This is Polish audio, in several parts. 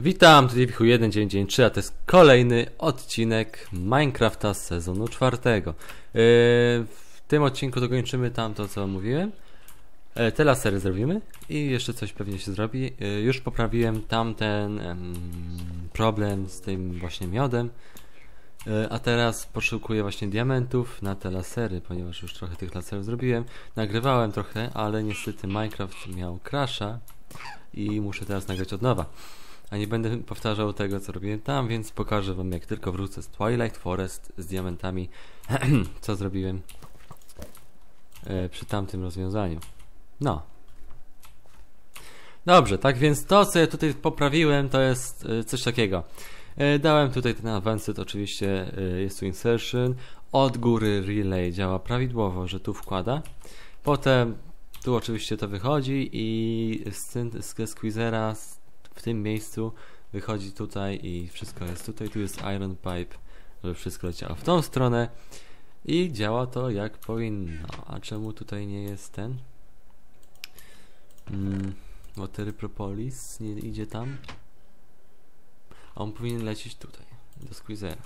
Witam, tutaj Wichu 1993, a to jest kolejny odcinek Minecrafta z sezonu czwartego. Yy, w tym odcinku dokończymy tam to, co mówiłem. Yy, te lasery zrobimy i jeszcze coś pewnie się zrobi. Yy, już poprawiłem tamten em, problem z tym właśnie miodem. Yy, A teraz poszukuję właśnie diamentów na te lasery, ponieważ już trochę tych laserów zrobiłem. Nagrywałem trochę, ale niestety Minecraft miał crasha i muszę teraz nagrać od nowa. A nie będę powtarzał tego, co robiłem tam, więc pokażę wam, jak tylko wrócę z Twilight Forest z diamentami, co zrobiłem e, przy tamtym rozwiązaniu. No. Dobrze, tak więc to, co ja tutaj poprawiłem, to jest e, coś takiego. E, Dałem tutaj ten Advanced, oczywiście jest tu Insertion. Od góry Relay działa prawidłowo, że tu wkłada. Potem tu oczywiście to wychodzi i z, z Squeezera w tym miejscu wychodzi tutaj i wszystko jest tutaj. Tu jest Iron Pipe, żeby wszystko leciało w tą stronę i działa to jak powinno. A czemu tutaj nie jest ten? Mm, Watery Propolis nie idzie tam? A on powinien lecieć tutaj, do Squeezera.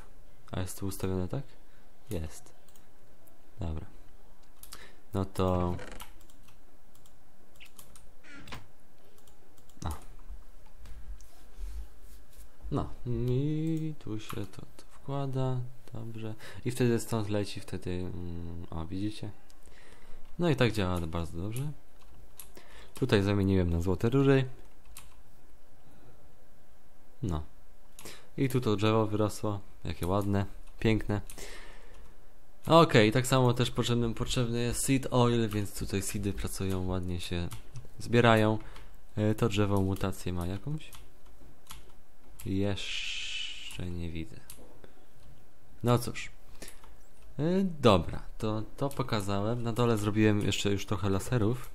A jest tu ustawione tak? Jest. Dobra. No to... No. I tu się to, to wkłada. Dobrze. I wtedy stąd leci, wtedy... Mm, o, widzicie? No i tak działa bardzo dobrze. Tutaj zamieniłem na złote rury. No. I tu to drzewo wyrosło. Jakie ładne, piękne. Okej, tak samo też potrzebny, potrzebny jest seed oil, więc tutaj seedy pracują, ładnie się zbierają. E, To drzewo mutację ma jakąś? Jeszcze nie widzę. No cóż. E, Dobra, to, to pokazałem. Na dole zrobiłem jeszcze już trochę laserów.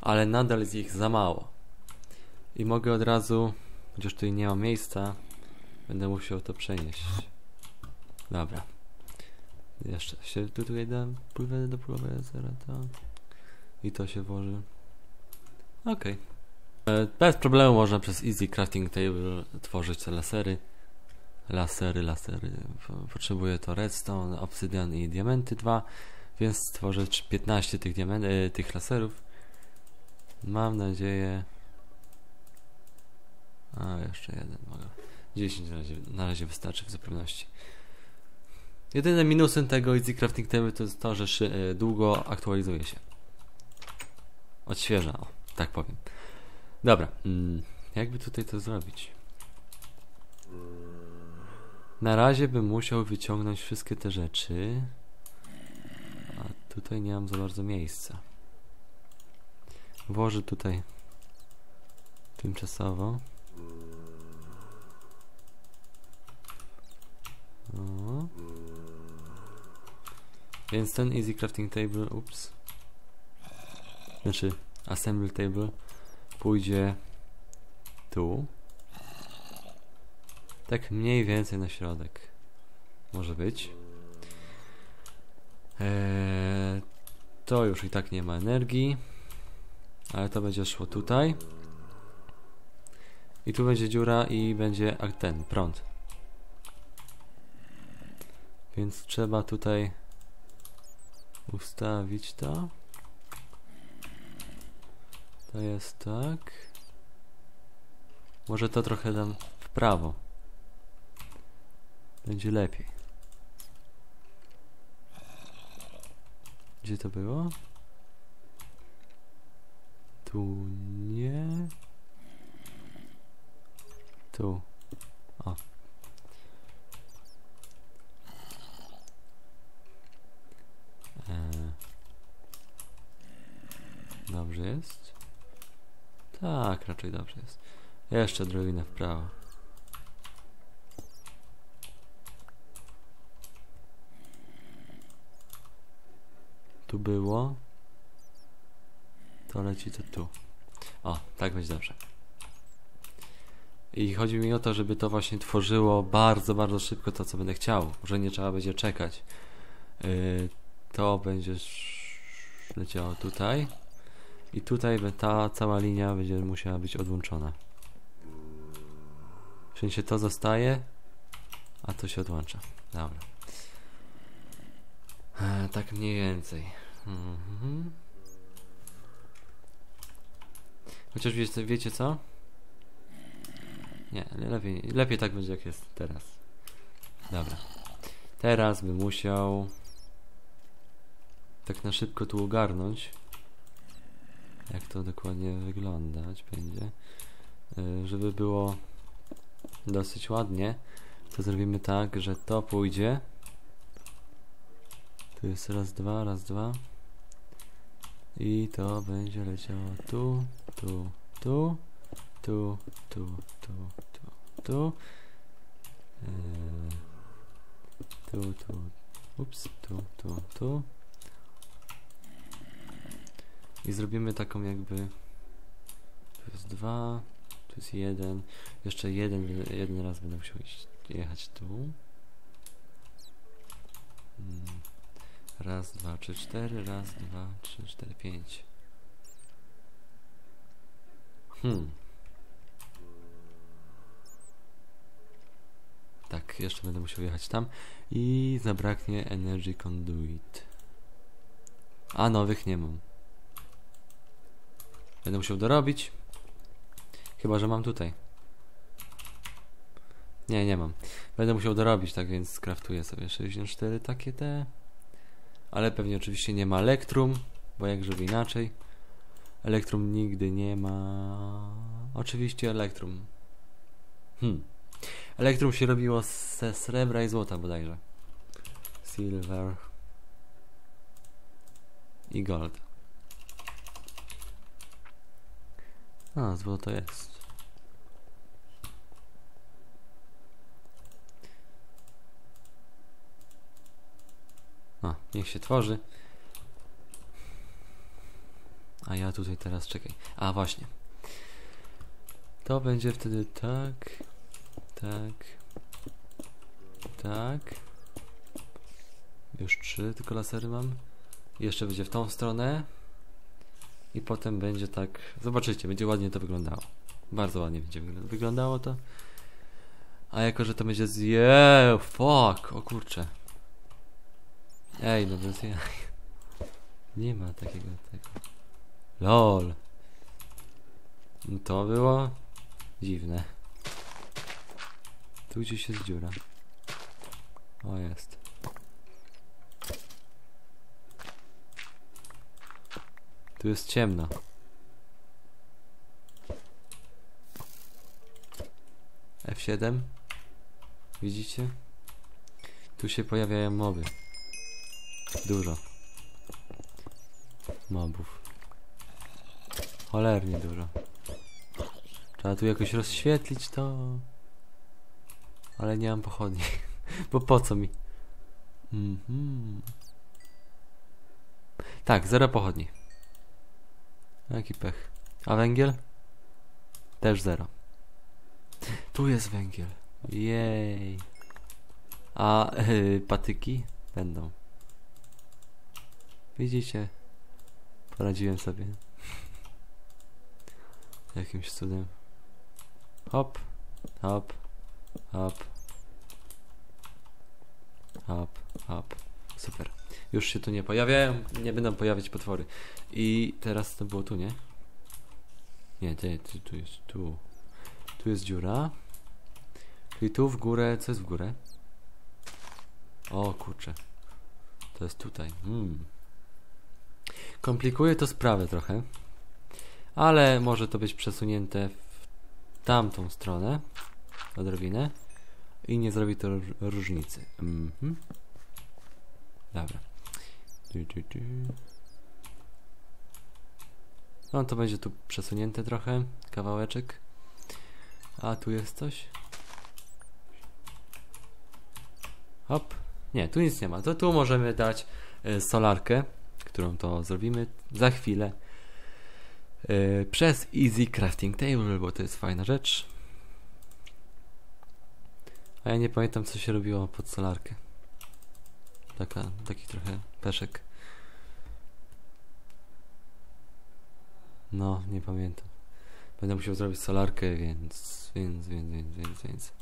Ale nadal jest ich za mało. I mogę od razu, chociaż tutaj nie ma miejsca, będę musiał to przenieść. Dobra. Jeszcze się tu tutaj dam, pływę do zera to i to się włoży. Okej. E, Bez problemu można przez Easy Crafting Table tworzyć te lasery. Lasery, lasery. Po- Potrzebuję to redstone, obsydian i diamenty dwa, więc stworzę trz- 15 tych, diament, e, tych laserów. Mam nadzieję... A, jeszcze jeden mogę. 10 na razie, na razie wystarczy w zupełności. Jedynym minusem tego Easy Crafting Table to jest to, że e, długo aktualizuje się. Odświeża, o, tak powiem. Dobra, mm, jakby tutaj to zrobić? Na razie bym musiał wyciągnąć wszystkie te rzeczy. A tutaj nie mam za bardzo miejsca. Włożę tutaj tymczasowo. O. Więc ten Easy Crafting Table, ups. Znaczy, Assembly Table pójdzie tu. Tak mniej więcej na środek. Może być. Eee, to już i tak nie ma energii. Ale to będzie szło tutaj. I tu będzie dziura i będzie ten prąd. Więc trzeba tutaj ustawić to. To jest tak. Może to trochę dam w prawo. Będzie lepiej. Gdzie to było? Tu nie. Tu. O. Eee. Dobrze jest? Tak, raczej dobrze jest. Jeszcze odrobinę w prawo. Tu było. To leci to tu. O, tak będzie dobrze. I chodzi mi o to, żeby to właśnie tworzyło bardzo, bardzo szybko to, co będę chciał. Że nie trzeba będzie czekać. Yy, to będzie leciało tutaj. I tutaj ta cała linia będzie musiała być odłączona. W sensie to zostaje, a to się odłącza. Dobra. E, tak mniej więcej. Mhm. Chociaż wiecie, wiecie co? Nie, lepiej, lepiej tak będzie jak jest teraz. Dobra. Teraz bym musiał tak na szybko tu ogarnąć jak to dokładnie wyglądać będzie. Yy, żeby było dosyć ładnie to zrobimy tak, że to pójdzie. Tu jest raz, dwa, raz, dwa. I to będzie leciało tu, tu, tu tu, tu, tu, tu, tu. Yy, tu, tu. Ups, tu, tu, tu i zrobimy taką jakby tu jest dwa tu jest jeden. Jeszcze jeden, jeden raz będę musiał iść, jechać tu. Hmm. raz, dwa, trzy, cztery raz, dwa, trzy, cztery, pięć. Hmm. Tak, jeszcze będę musiał jechać tam. I zabraknie Energy Conduit. A nowych nie mam Będę musiał dorobić. Chyba, że mam tutaj. Nie, nie mam. Będę musiał dorobić, tak więc skraftuję sobie 64 takie te. Ale pewnie oczywiście nie ma Elektrum, bo jak żeby inaczej. Elektrum nigdy nie ma. Oczywiście Elektrum. Hmm. Elektrum się robiło ze srebra i złota bodajże. Silver i gold. A, złoto jest. A, niech się tworzy. A ja tutaj teraz czekaj. A właśnie. To będzie wtedy tak. Tak. Tak. Już trzy tylko lasery mam. Jeszcze będzie w tą stronę. I potem będzie tak, zobaczycie, będzie ładnie to wyglądało. Bardzo ładnie będzie wyglądało to. A jako, że to będzie z... Yeah, fuck, o kurcze. Ej, no bez jaj. Nie ma takiego tego. LOL. To było dziwne. Tu gdzieś jest dziura. O, jest. Tu jest ciemno. F7. Widzicie? Tu się pojawiają moby. Dużo. Mobów. Cholernie dużo. Trzeba tu jakoś rozświetlić to. Ale nie mam pochodni. Bo po co mi? Mhm. tak, zero pochodni. Jaki pech. A węgiel? Też zero. Tu jest węgiel. Jej. A yy, patyki? Będą. Widzicie? Poradziłem sobie. Jakimś cudem. Hop, hop, hop. Hop, hop. Super. Już się tu nie pojawiają, nie będą pojawiać potwory. I teraz to było tu, nie? Nie, ty, ty, tu jest, tu. Tu jest dziura. Czyli tu w górę, co jest w górę? O kurczę. To jest tutaj. Hmm. Komplikuje to sprawę trochę. Ale może to być przesunięte w tamtą stronę. Odrobinę. I nie zrobi to różnicy. Mhm. Dobra. Du, du, du. No to będzie tu przesunięte trochę, kawałeczek. A tu jest coś? Hop. Nie, tu nic nie ma. To tu możemy dać y, solarkę, którą to zrobimy za chwilę. Y, przez Easy Crafting Table, bo to jest fajna rzecz. A ja nie pamiętam co się robiło pod solarkę. Taka, taki trochę peszek. No, nie pamiętam. Będę musiał zrobić solarkę, więc więc, więc, więc, więc, więc.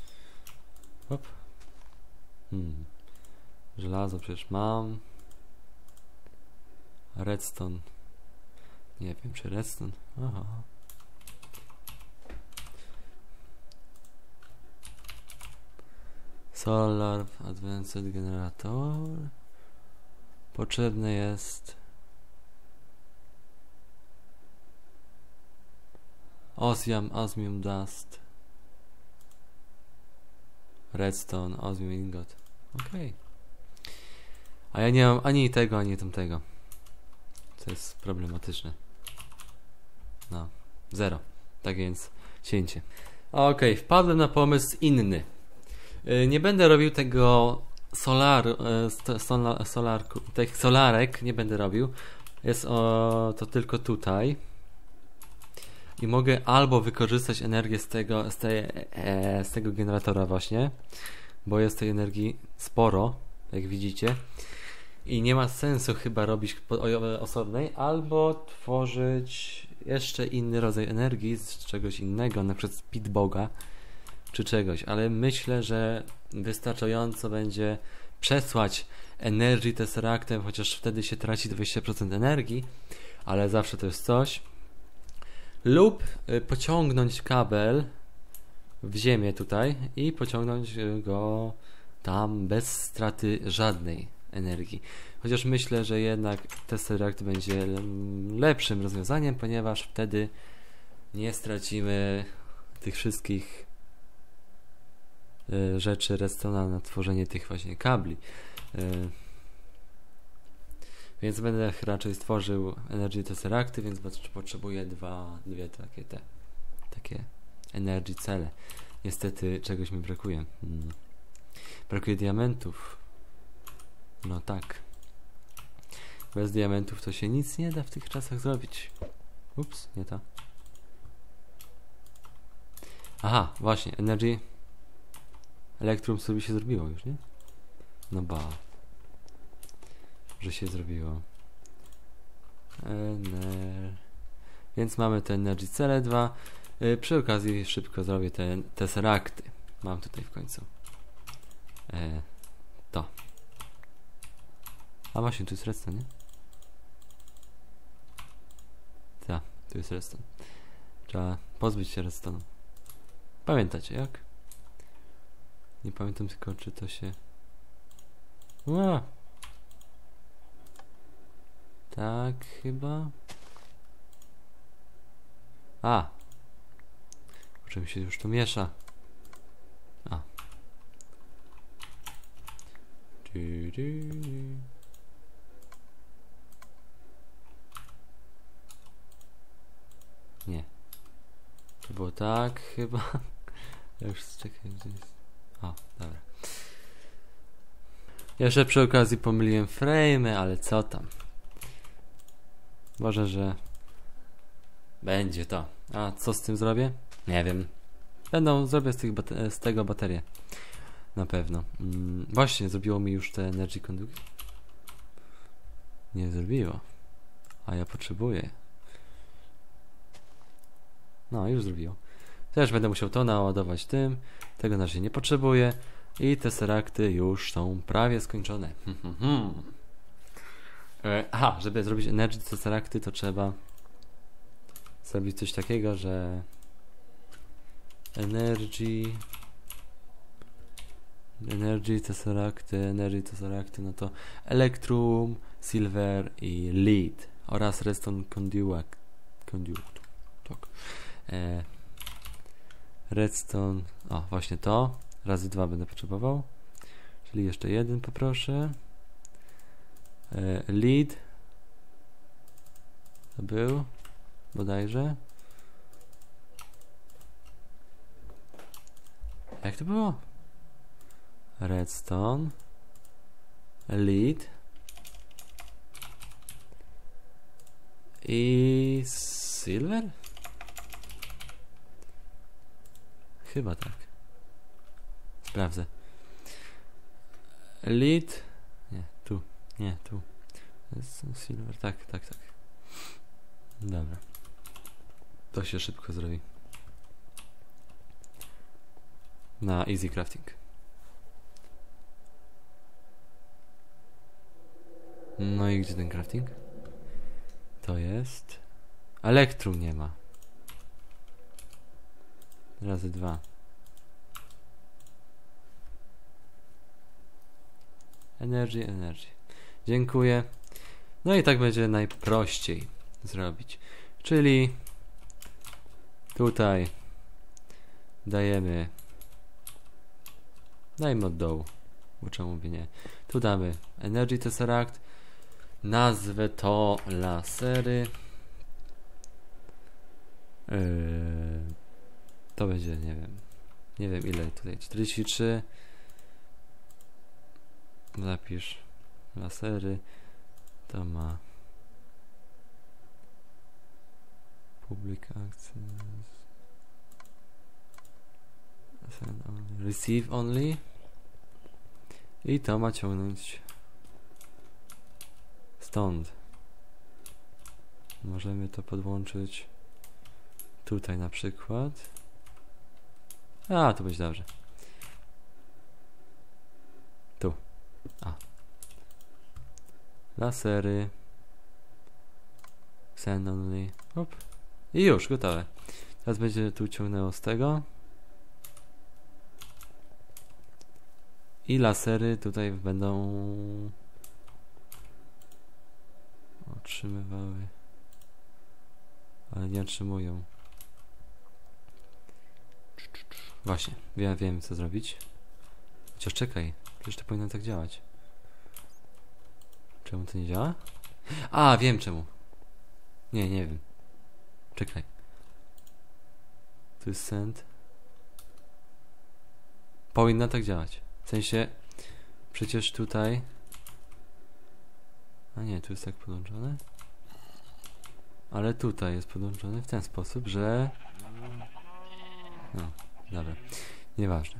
Hop. Hmm. Żelazo przecież mam. Redstone. Nie wiem, czy redstone. Aha. Solar Advanced Generator. Potrzebny jest Osmium, Osmium Dust. Redstone, Osmium Ingot. Okej. A ja nie mam ani tego, ani tamtego. Co jest problematyczne. No, zero. Tak więc, cięcie. Okej, wpadłem na pomysł inny. Y, Nie będę robił tego solar, y, st- sola- solarku, tych solarek nie będę robił. Jest o, to tylko tutaj. I mogę albo wykorzystać energię z tego, z, tej, e, z tego generatora właśnie, bo jest tej energii sporo, jak widzicie. I nie ma sensu chyba robić osobnej, albo tworzyć jeszcze inny rodzaj energii z czegoś innego, na przykład z Pitboga czy czegoś, ale myślę, że wystarczająco będzie przesłać Energy Tesseractem, chociaż wtedy się traci 20% energii, ale zawsze to jest coś. Lub y, pociągnąć kabel w ziemię tutaj i pociągnąć y, go tam bez straty żadnej energii. Chociaż myślę, że jednak Tesseract będzie lepszym rozwiązaniem, ponieważ wtedy nie stracimy tych wszystkich y, rzeczy Redstone'a na tworzenie tych właśnie kabli. Więc będę raczej stworzył Energy Tesseracty, więc pot- potrzebuję dwa, dwie takie te, takie Energy cele. Niestety czegoś mi brakuje. Hmm. Brakuje diamentów. No tak. Bez diamentów to się nic nie da w tych czasach zrobić. Ups, nie ta. Aha, właśnie, Energy Electrum sobie się zrobiło już, nie? No ba. Że się zrobiło. Ener... Więc mamy te Energy Cele 2. Yy, przy okazji szybko zrobię te Tesseracty. Mam tutaj w końcu. E, to. A właśnie, tu jest redstone, nie? Tak, tu jest redstone. Trzeba pozbyć się redstone'u. Pamiętacie jak? Nie pamiętam tylko, czy to się... Ła! Tak, chyba. A! Mi się już to miesza. A. Du, du, du. Nie. To było tak chyba. Już czekaj, gdzie jest. O, dobra. Jeszcze przy okazji pomyliłem frame, ale co tam. Może, że będzie to. A co z tym zrobię? Nie wiem. Będą, zrobię z, tych z tego baterię. Na pewno. Mm, właśnie, zrobiło mi już te Energy Conduit? Nie zrobiło. A ja potrzebuję. No, już zrobiło. Też będę musiał to naładować tym. Tego na razie nie potrzebuję. I te serakty już są prawie skończone. E, Aha, żeby zrobić Energy Tesseracty, to trzeba zrobić coś takiego, że Energy Energy Tesseracty, Energy Tesseracty, no to Electrum, Silver i Lead oraz Redstone Conduit. Tak. E, redstone, o właśnie to, razy dwa będę potrzebował, czyli jeszcze jeden poproszę. E, lead to był bodajże. Jak to było? Redstone. Lead. I silver? Chyba tak. Sprawdzę. Lead. Nie, tu. Silver. Tak, tak, tak. Dobra. To się szybko zrobi. na easy crafting. No i gdzie ten crafting? To jest... Elektrum nie ma. Razy dwa. Energy, energy. Dziękuję. No i tak będzie najprościej zrobić. Czyli tutaj dajemy dajmy od dołu, bo czemu by nie. Tu damy Energy Tesseract. Nazwę to lasery. Yy, to będzie, nie wiem. Nie wiem ile tutaj. 43. Zapisz lasery. To ma public access. Send only. Receive only. I to ma ciągnąć stąd. Możemy to podłączyć tutaj na przykład. A, to będzie dobrze. Tu. A. Lasery. Send only. Hop. I już, gotowe. Teraz będzie tu ciągnęło z tego. I lasery tutaj będą otrzymywały. Ale nie otrzymują. Właśnie, ja wiem co zrobić. Chociaż czekaj, przecież to powinno tak działać. Czemu to nie działa? A, wiem czemu. Nie, nie wiem. Czekaj. Tu jest send. Powinno tak działać. W sensie, przecież tutaj... A nie, tu jest tak podłączone. Ale tutaj jest podłączony w ten sposób, że... No, dobra. Nieważne.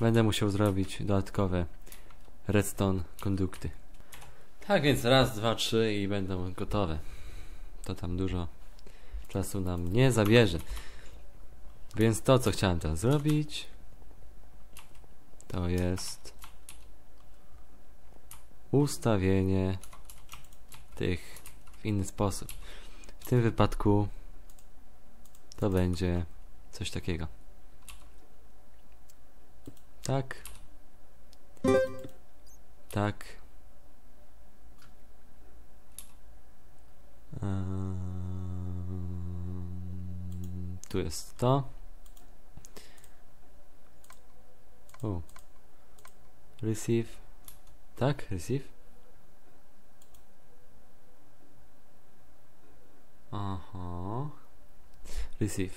Będę musiał zrobić dodatkowe redstone kondukty. Tak więc raz, dwa, trzy i będą gotowe. To tam dużo czasu nam nie zabierze. Więc to, co chciałem teraz zrobić, to jest ustawienie tych w inny sposób. W tym wypadku to będzie coś takiego. Tak. Tak. Ehm, tu jest to. O. Receive. Tak, receive. Aha. Receive.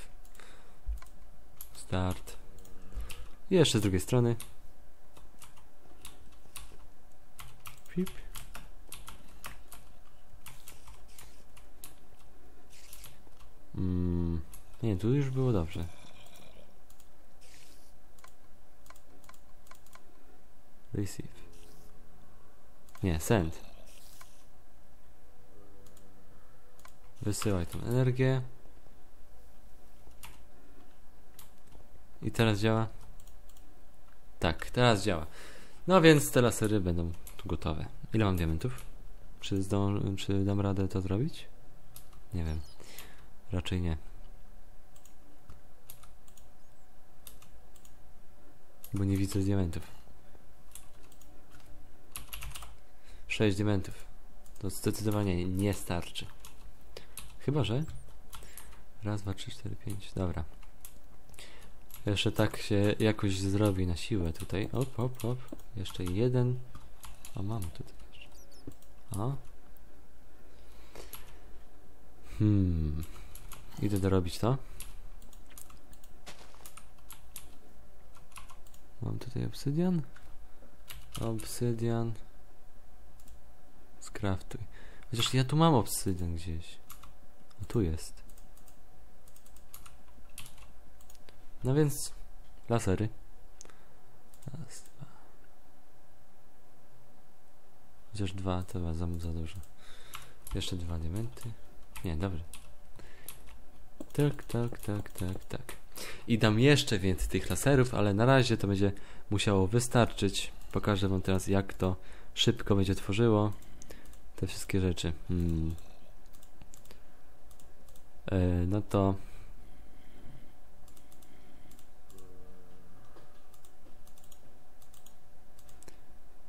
Start. I jeszcze z drugiej strony. Pip. Mm, nie, tu już było dobrze. Receive. Nie, send. Wysyłaj tą energię. I teraz działa? Tak, teraz działa. No więc te lasery będą gotowe. Ile mam diamentów? Czy, zdąż- czy dam radę to zrobić? Nie wiem. Raczej nie. Bo nie widzę diamentów. 6 diamentów. To zdecydowanie nie starczy. Chyba, że? Raz, dwa, trzy, cztery, pięć. Dobra. Jeszcze tak się jakoś zrobi na siłę tutaj. Op, op, op. Jeszcze jeden. A mam tutaj jeszcze. A. Hmm. Idę dorobić to. Mam tutaj obsydian. Obsydian. Skraftuj. Chociaż ja tu mam obsydian gdzieś. A tu jest. No więc lasery. Raz, dwa. Chociaż dwa to chyba za, za dużo. Jeszcze dwa diamenty. Nie, dobrze. Tak, tak, tak, tak, tak. i dam jeszcze więcej tych laserów, ale na razie to będzie musiało wystarczyć. Pokażę wam teraz jak to szybko będzie tworzyło te wszystkie rzeczy. Hmm. E, no to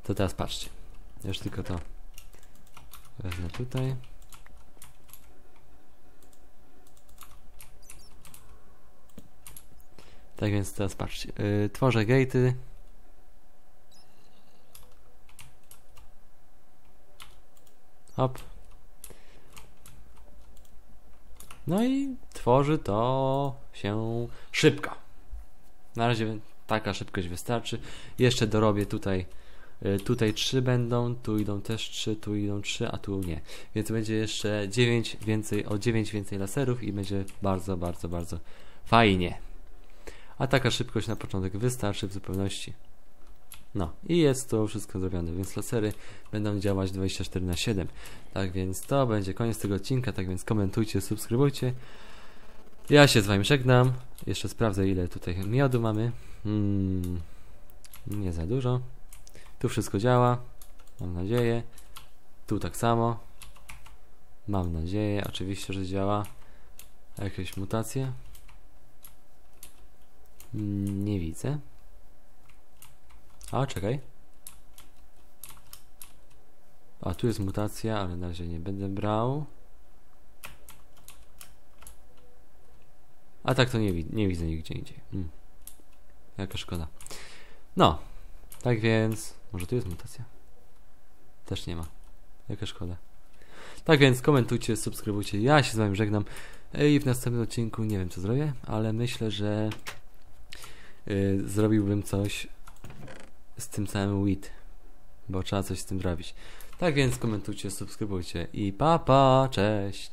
to teraz patrzcie. Już tylko to wezmę tutaj. Tak więc teraz patrzcie. Yy, tworzę gate'y. Hop. No i tworzy to się szybko. Na razie taka szybkość wystarczy. Jeszcze dorobię tutaj Tutaj 3 będą, tu idą też 3, tu idą 3, a tu nie. Więc będzie jeszcze 9 więcej, o 9 więcej laserów i będzie bardzo, bardzo, bardzo fajnie. A taka szybkość na początek wystarczy w zupełności. No i jest to wszystko zrobione, więc lasery będą działać 24 na 7. Tak więc to będzie koniec tego odcinka, tak więc komentujcie, subskrybujcie. Ja się z wami żegnam. Jeszcze sprawdzę ile tutaj miodu mamy. Hmm, nie za dużo. Tu wszystko działa. Mam nadzieję. Tu tak samo. Mam nadzieję, oczywiście, że działa. Jakieś mutacje? Nie widzę. A, czekaj. A, tu jest mutacja, ale na razie nie będę brał. A tak to nie, nie widzę nigdzie indziej. Hmm. Jaka szkoda. No, tak więc... Może tu jest mutacja? Też nie ma. Jaka szkoda. Tak więc komentujcie, subskrybujcie. Ja się z wami żegnam. I w następnym odcinku nie wiem co zrobię, ale myślę, że yy, zrobiłbym coś z tym całym WIT, bo trzeba coś z tym zrobić. Tak więc komentujcie, subskrybujcie i pa pa, cześć!